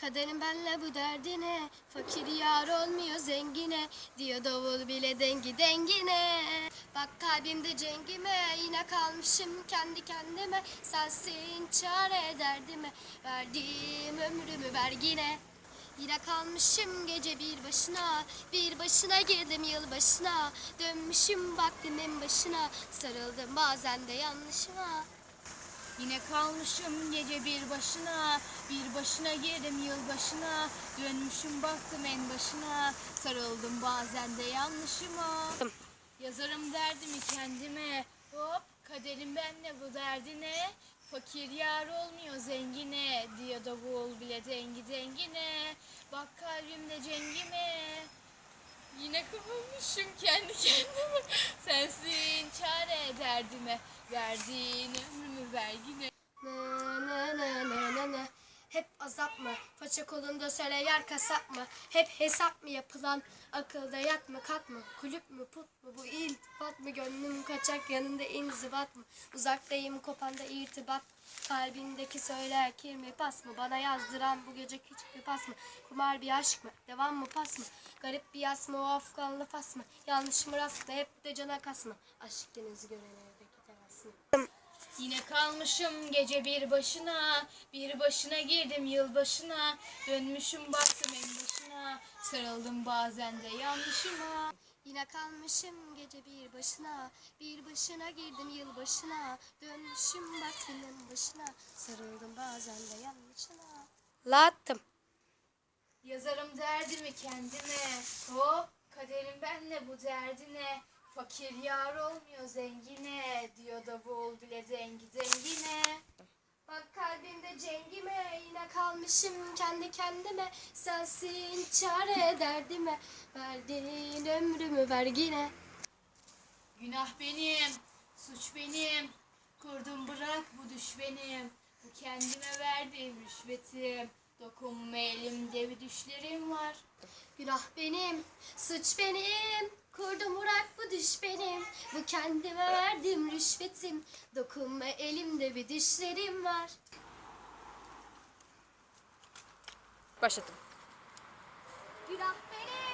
Kaderim benle bu derdine Fakir yar olmuyor zengine Diyor davul bile dengi dengine. Bak kalbimde cengime Yine kalmışım kendi kendime. Sensin çare derdime Verdiğim ömrümü vergine Yine. Kalmışım gece bir başına Bir başına girdim yıl başına. Dönmüşüm baktım en başına Sarıldım bazen de yanlışıma Yine kalmışım gece bir başına, bir başına girdim yıl başına, dönmüşüm baktım en başına, sarıldım bazen de yanlışıma. Yazarım derdimi kendime, hop kaderim benle bu derdine, fakir yar olmuyor zengine, diyor davul bile dengi dengine, bak kalbimde cengime. Yine kapılmışım kendi kendime. Sensin çare derdime. Verdiğin azap mı? Faça kolunda söyle yer kasap mı? Hep hesap mı yapılan? Akılda yat mı kat mı? Kulüp mü put mu? Bu iltifat mı? Gönlüm kaçak yanında inzibat mı? Uzaktayım kopanda irtibat Kalbindeki söyler kim mi pas mı? Bana yazdıran bu gece küçük bir pas mı? Kumar bir aşk mı? Devam mı pas mı? Garip bir yas mı? O afganlı fas mı? Yanlış mı rast mı? Hep de cana kas mı? Aşk denizi görene teras mı? Yine kalmışım gece bir başına. Bir başına girdim yıl başına. Dönmüşüm baktım en başına. Sarıldım bazen de yanlışıma. Yine kalmışım gece bir başına Bir başına girdim yıl başına Dönmüşüm baktım en başına Sarıldım bazen de yanlışına Lattım Yazarım derdimi kendime. Hop kaderim benle bu derdine. Fakir yar olmuyor zengine. Diyor da bol bile dengi dengine. Bak kalbimde cengime Yine kalmışım kendi kendime Sensin çare derdime Verdiğin ömrümü vergine Günah benim, suç benim. Kurdum bırak bu düş benim. Bu kendime verdiğim rüşvetim. Dokunma elimde bir düşlerim var. Günah benim, suç benim. Kurdum uğrak bu düş benim. Bu kendime verdiğim rüşvetim. Dokunma elimde bir düşlerim var. Başladım. Günah benim,